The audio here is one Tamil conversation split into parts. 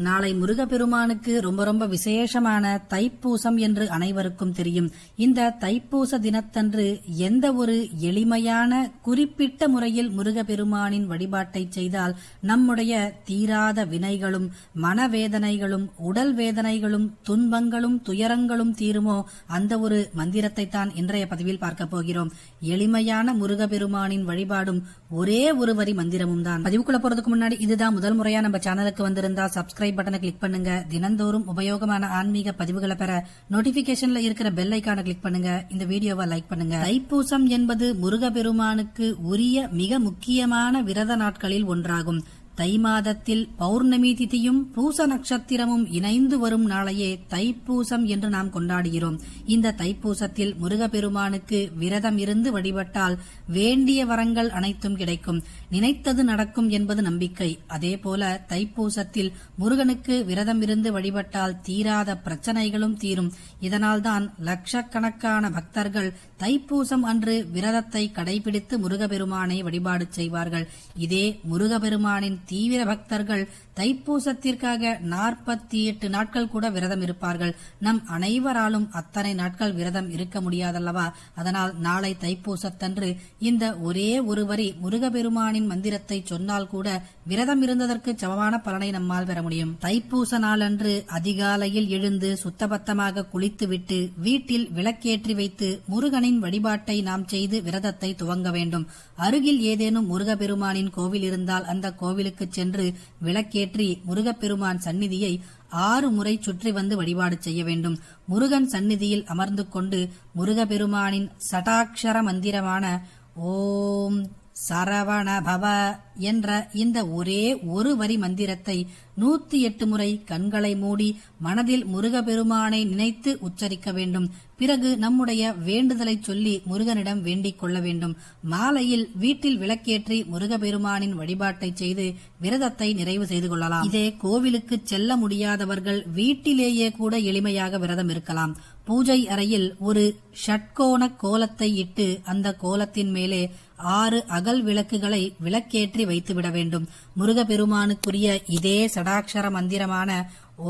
நாளை முருகப்பெருமானுக்கு ரொம்ப ரொம்ப விசேஷமான தைப்பூசம் என்று அனைவருக்கும் தெரியும். இந்த தைப்பூச தினத்தன்று எந்த ஒரு எளிமையான குறிப்பிட்ட முறையில் முருகப்பெருமானின் வழிபாட்டை செய்தால் நம்முடைய தீராத வினைகளும் மனவேதனைகளும் உடல் வேதனைகளும் துன்பங்களும் துயரங்களும் தீருமோ? அந்த ஒரு மந்திரத்தை தான் இன்றைய பதிவில் பார்க்க போகிறோம். எளிமையான முருகப்பெருமானின் வழிபாடும் ஒரே ஒரு வரி மந்திரமும் தான். பதிவுக்குள்ள போறதுக்கு முன்னாடி இதுதான் முதல் முறையா நம்ம சேனலுக்கு வந்திருந்தா சப்ஸ்கிரைப் பட்டனை கிளிக் பண்ணுங்க. தினந்தோறும் உபயோகமான ஆன்மீக பதிவுகளை பெற நோட்டிபிகேஷன்ல இருக்கிற பெல் ஐக்கான கிளிக் பண்ணுங்க. இந்த வீடியோவை லைக் பண்ணுங்க. தைப்பூசம் என்பது முருகபெருமானுக்கு உரிய மிக முக்கியமான விரத நாட்களில் ஒன்றாகும். தை மாதத்தில் பௌர்ணமி திதியும் பூச நட்சத்திரமும் இணைந்து வரும் நாளையே தைப்பூசம் என்று நாம் கொண்டாடுகிறோம். இந்த தைப்பூசத்தில் முருகப்பெருமானுக்கு விரதம் இருந்து வழிபட்டால் வேண்டிய வரங்கள் அனைத்தும் கிடைக்கும். நினைத்தது நடக்கும் என்பது நம்பிக்கை. அதேபோல தைப்பூசத்தில் முருகனுக்கு விரதம் இருந்து வழிபட்டால் தீராத பிரச்சனைகளும் தீரும். இதனால்தான் லட்சக்கணக்கான பக்தர்கள் தைப்பூசம் அன்று விரதத்தை கடைபிடித்து முருகப்பெருமானை வழிபாடு செய்வார்கள். இதே முருகப்பெருமானின் தீவிர பக்தர்கள் தைப்பூசத்திற்காக நாற்பத்தி எட்டு நாட்கள் கூட விரதம் இருப்பார்கள். நம் அனைவராலும் அத்தனை நாட்கள் விரதம் இருக்க முடியாதல்லவா? அதனால் நாளை தைப்பூசத்தன்று இந்த ஒரே ஒரு வரி முருகபெருமானின் மந்திரத்தை சொன்னால் கூட விரதம் இருந்ததற்கு சமமான பலனை நம்மால் பெற முடியும். தைப்பூச நாளன்று அதிகாலையில் எழுந்து சுத்தபத்தமாக குளித்துவிட்டு வீட்டில் விளக்கேற்றி வைத்து முருகனின் வழிபாட்டை நாம் செய்து விரதத்தை துவங்க வேண்டும். அருகில் ஏதேனும் முருகபெருமானின் கோவில் இருந்தால் அந்த கோவிலுக்கு சென்று விளக்கேற்றி முருகப்பெருமான் சந்நிதியை ஆறு முறை சுற்றி வந்து வழிபாடு செய்ய வேண்டும். முருகன் சந்நிதியில் அமர்ந்து கொண்டு முருகப்பெருமானின் சடாட்சர மந்திரமான ஓம் சரவண பவ என்ற இந்த ஒரே ஒரு வரி மந்திரத்தை நூத்தி எட்டு முறை கண்களை மூடி மனதில் முருகபெருமானை நினைத்து உச்சரிக்க வேண்டும். பிறகு நம்முடைய வேண்டுதலை சொல்லி முருகனிடம் வேண்டிக் கொள்ள வேண்டும். மாலையில் வீட்டில் விளக்கேற்றி முருகபெருமானின் வழிபாட்டை செய்து விரதத்தை நிறைவு செய்து கொள்ளலாம். இதே கோவிலுக்கு செல்ல முடியாதவர்கள் வீட்டிலேயே கூட எளிமையாக விரதம் இருக்கலாம். பூஜை அறையில் ஒரு ஷட்கோண கோலத்தை இட்டு அந்த கோலத்தின் மேலே ஆறு அகல் விளக்குகளை விளக்கேற்றி வைத்துவிட வேண்டும். முருகப்பெருமானுக்குரிய இதே சடாட்சர மந்திரமான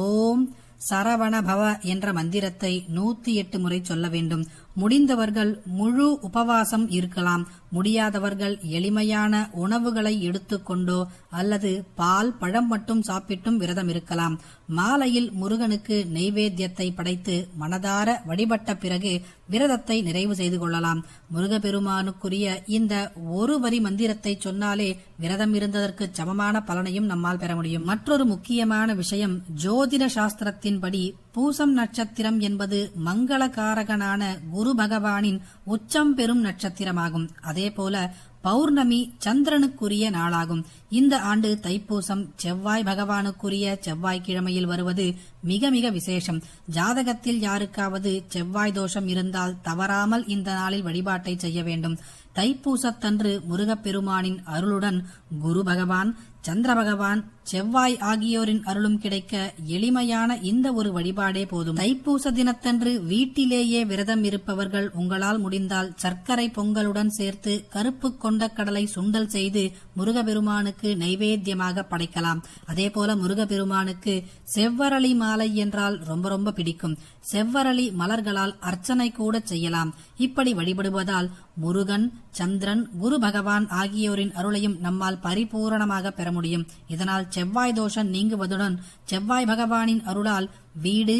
ஓம் சரவணபவ என்ற மந்திரத்தை நூத்தி எட்டு முறை சொல்ல வேண்டும். முடிந்தவர்கள் முழு உபவாசம் இருக்கலாம். முடியாதவர்கள் எளிமையான உணவுகளை எடுத்துக்கொண்டோ அல்லது பால் பழம் மட்டும் சாப்பிட்டும் விரதம் இருக்கலாம். மாலையில் முருகனுக்கு நெய்வேத்தியத்தை படைத்து மனதார வழிபட்ட பிறகு விரதத்தை நிறைவு செய்து கொள்ளலாம். முருகப்பெருமானுக்குரிய இந்த ஒரு வரி மந்திரத்தை சொன்னாலே விரதம் இருந்ததற்கு சமமான பலனையும் நம்மால் பெற முடியும். மற்றொரு முக்கியமான விஷயம் ஜோதிட சாஸ்திரத்தின்படி பூசம் நட்சத்திரம் என்பது மங்களகாரகனான குரு பகவானின் உச்சம் பெறும் நட்சத்திரமாகும். அதேபோல பௌர்ணமி சந்திரனுக்குரிய நாளாகும். இந்த ஆண்டு தைப்பூசம் செவ்வாய் பகவானுக்குரிய செவ்வாய்க்கிழமையில் வருவது மிக மிக விசேஷம். ஜாதகத்தில் யாருக்காவது செவ்வாய் தோஷம் இருந்தால் தவறாமல் இந்த நாளில் வழிபாட்டை செய்ய வேண்டும். தைப்பூசத்தன்று முருகப்பெருமானின் அருளுடன் குரு பகவான் சந்திர பகவான் செவ்வாய் ஆகியோரின் அருளும் கிடைக்க எளிமையான இந்த ஒரு வழிபாடே போதும். தைப்பூச தினத்தன்று வீட்டிலேயே விரதம் இருப்பவர்கள் உங்களால் முடிந்தால் சர்க்கரை பொங்கலுடன் சேர்த்து கருப்பு கொண்ட கடலை சுண்டல் செய்து முருகபெருமானுக்கு நைவேத்தியமாக படைக்கலாம். அதேபோல முருகபெருமானுக்கு செவ்வரளி மாலை என்றால் ரொம்ப ரொம்ப பிடிக்கும். செவ்வரளி மலர்களால் அர்ச்சனை கூட செய்யலாம். இப்படி வழிபடுவதால் முருகன் சந்திரன் குரு பகவான் ஆகியோரின் அருளையும் நம்மால் பரிபூரணமாக பெற முடியும். இதனால் செவ்வாய் தோஷம் நீங்குவதுடன் செவ்வாய் பகவானின் அருளால் வீடு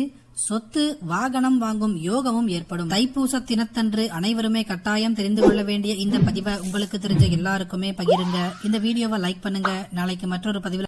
சொத்து வாகனம் வாங்கும் யோகமும் ஏற்படும். தைப்பூச தினத்தன்று அனைவருமே கட்டாயம் தெரிந்து கொள்ள வேண்டிய இந்த பதிவை உங்களுக்கு தெரிஞ்ச எல்லாருக்குமே பகிருங்க. இந்த வீடியோவை லைக் பண்ணுங்க. நாளைக்கு மற்றொரு பதிவில்